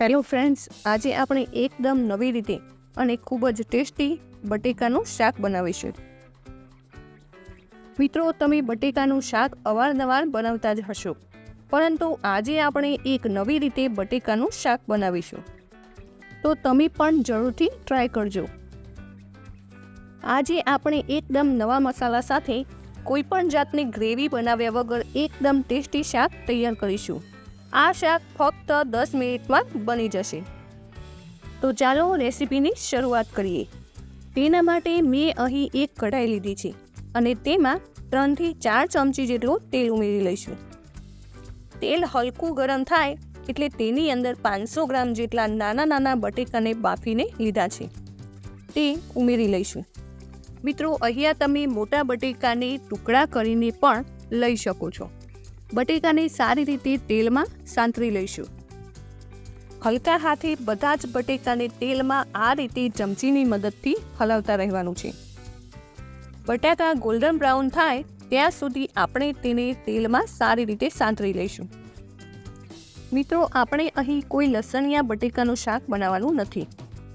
Hello friends આજે આપણે એકદમ નવી રીતે અને ખૂબ જ ટેસ્ટી બટેકાનું શાક બનાવીશું. મિત્રો, તમે બટેકાનું શાક અવારનવાર બનાવતા જ હશો, પરંતુ આજે આપણે એક નવી રીતે બટેકાનું શાક બનાવીશું. તો તમે પણ જરૂરથી ટ્રાય કરજો. આજે આપણે એકદમ નવા મસાલા સાથે કોઈપણ જાતની ગ્રેવી બનાવ્યા વગર એકદમ ટેસ્ટી શાક તૈયાર કરીશું. આ શાક ફક્ત દસ મિનિટમાં બની જશે. તો ચાલો રેસીપીની શરૂઆત કરીએ. તેના માટે મેં અહીં એક કઢાઈ લીધી છે અને તેમાં ત્રણથી ચાર ચમચી જેટલું તેલ ઉમેરી લઈશું. તેલ હલકું ગરમ થાય એટલે તેની અંદર પાંચસો ગ્રામ જેટલા નાના નાના બટેકાને બાફીને લીધા છે. તે ઉમેરી લઈશું. મિત્રો, અહીંયા તમે મોટા બટેકાને ટુકડા કરીને પણ લઈ શકો છો. બટેકાને સારી રીતે તેલમાં સાંતળી લઈશું. હલકા હાથે બધા જ બટેકાને તેલમાં આ રીતે ચમચીની મદદથી હલાવતા રહેવાનું છે. બટાકા ગોલ્ડન બ્રાઉન થાય ત્યાં સુધી આપણે તેને તેલમાં સારી રીતે સાંતળી લઈશું. મિત્રો, આપણે અહીં કોઈ લસણિયા બટેકાનું શાક બનાવવાનું નથી,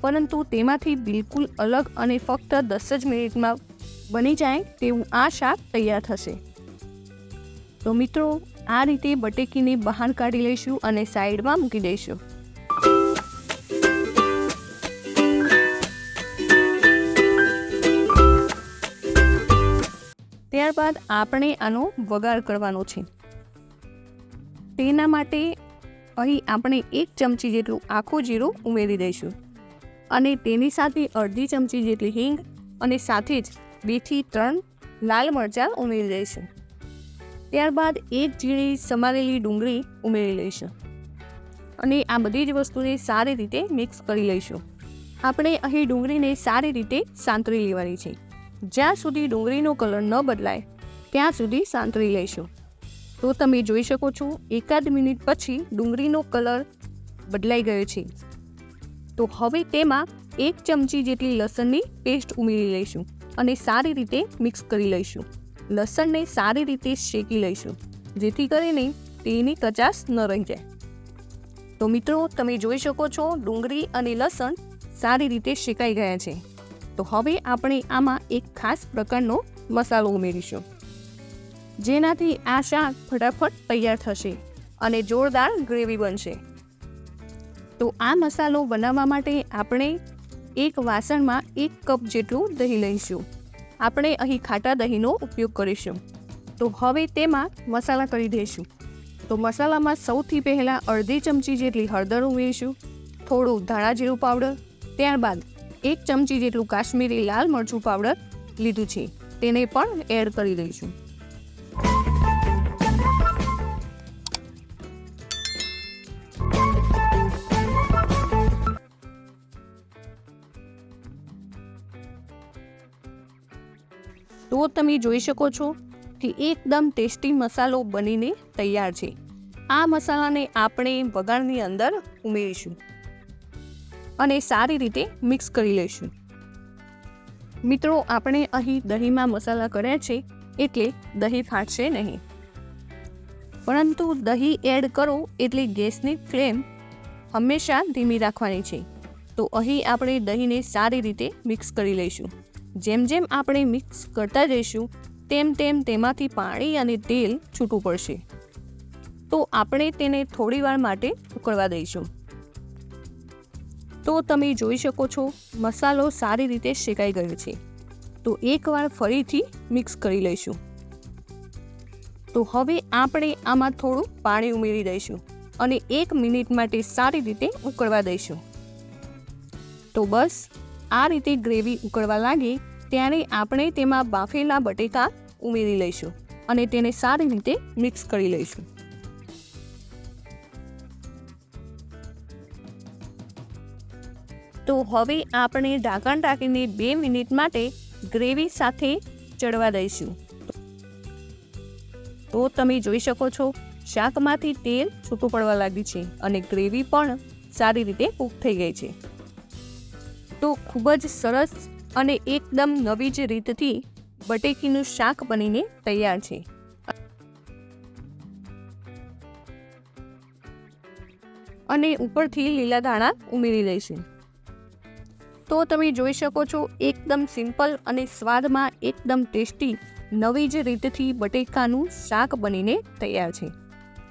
પરંતુ તેમાંથી બિલકુલ અલગ અને ફક્ત દસ જ મિનિટમાં બની જાય તેવું આ શાક તૈયાર થશે. તો મિત્રો, આ રીતે બટેકીને બહાર કાઢી લઈશું અને સાઈડમાં મૂકી દઈશું. ત્યારબાદ આપણે આનો વઘાર કરવાનો છે. તેના માટે અહીં આપણે એક ચમચી જેટલું આખું જીરું ઉમેરી દઈશું અને તેની સાથે અડધી ચમચી જેટલી હિંગ અને સાથે જ બેથી ત્રણ લાલ મરચાં ઉમેરી દઈશું. ત્યારબાદ એક ઝીણી સમારેલી ડુંગળી ઉમેરી લઈશું. અને આ બધી જ વસ્તુને સારી રીતે મિક્સ કરી લઈશું. આપણે અહીં ડુંગળીને સારી રીતે સાંતળી લેવાની છે. જ્યાં સુધી ડુંગળીનો કલર ન બદલાય, ત્યાં સુધી સાંતળી લઈશું. તો તમે જોઈ શકો છો, એકાદ મિનિટ પછી ડુંગળીનો કલર બદલાઈ ગયો છે. તો હવે તેમાં એક ચમચી જેટલી લસણની પેસ્ટ ઉમેરી લઈશું અને સારી રીતે મિક્સ કરી લઈશું. લસણને સારી રીતે શેકી લઈશું, જેથી કરીને તેની કચાશ ન રહી જાય. તો મિત્રો, તમે જોઈ શકો છો ડુંગળી અને લસણ સારી રીતે શેકાઈ ગયા છે. તો હવે આપણે આમાં એક ખાસ પ્રકારનો મસાલો ઉમેરીશું, જેનાથી આ શાક ફટાફટ તૈયાર થશે અને જોરદાર ગ્રેવી બનશે. તો આ મસાલો બનાવવા માટે આપણે એક વાસણમાં એક કપ જેટલું દહીં લઈશું. આપણે અહીં ખાટા દહીંનો ઉપયોગ કરીશું. તો હવે તેમાં મસાલા કરી દઈશું. તો મસાલામાં સૌથી પહેલાં અડધી ચમચી જેટલી હળદર ઉમેરીશું, થોડું ધાણા જીરું પાવડર, ત્યારબાદ એક ચમચી જેટલું કાશ્મીરી લાલ મરચું પાવડર લીધું છે. તેને પણ એડ કરી દઈશું. તો તમે જોઈ શકો છો કે એકદમ ટેસ્ટી મસાલો બનીને તૈયાર છે. આ મસાલાને આપણે વઘારની અંદર ઉમેરીશું અને સારી રીતે મિક્સ કરી લઈશું. મિત્રો, આપણે અહીં દહીંમાં મસાલા કર્યા છે એટલે દહીં ફાટશે નહીં. પરંતુ દહીં એડ કરો એટલે ગેસની ફ્લેમ હંમેશા ધીમી રાખવાની છે. તો અહીં આપણે દહીંને સારી રીતે મિક્સ કરી લઈશું. જેમ જેમ આપણે મિક્સ કરતા જઈશું, તેમ તેમ તેમાંથી પાણી અને તેલ છૂટું પડશે. તો આપણે તેને થોડીવાર માટે ઉકળવા દઈશું. તો તમે જોઈ શકો છો, મસાલો સારી રીતે શેકાઈ ગયો છે. તો એકવાર ફરીથી મિક્સ કરી લઈશું. તો હવે આપણે આમાં થોડું પાણી ઉમેરી દઈશું અને એક મિનિટ માટે સારી રીતે ઉકળવા દઈશું. તો બસ આ રીતે ગ્રેવી ઉકળવા લાગે, ત્યારે આપણે તેમાં બાફેલા બટેકા ઉમેરી લઈશું અને તેને સારી રીતે મિક્સ કરી લઈશું. તો હવે આપણે ઢાંકણ ઢાંકીને બે મિનિટ માટે ગ્રેવી સાથે ચડવા દઈશું. તો તમે જોઈ શકો છો, શાકમાંથી તેલ છૂટું પડવા લાગ્યું છે અને ગ્રેવી પણ સારી રીતે કૂક થઈ ગઈ છે. તો ખૂબ જ સરસ અને એકદમ નવી જ રીતથી બટેકીનું શાક બનીને તૈયાર છે. અને ઉપરથી લીલા દાણા ઉમેરી દઈશું તો તમે જોઈ શકો છો, એકદમ સિમ્પલ અને સ્વાદમાં એકદમ ટેસ્ટી નવી જ રીતથી બટેકાનું શાક બનીને તૈયાર છે.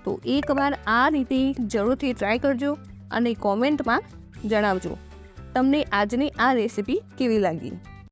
તો એકવાર આ રીતે જરૂરથી ટ્રાય કરજો અને કોમેન્ટમાં જણાવજો. તમને આજની આ રેસીપી કેવી લાગી?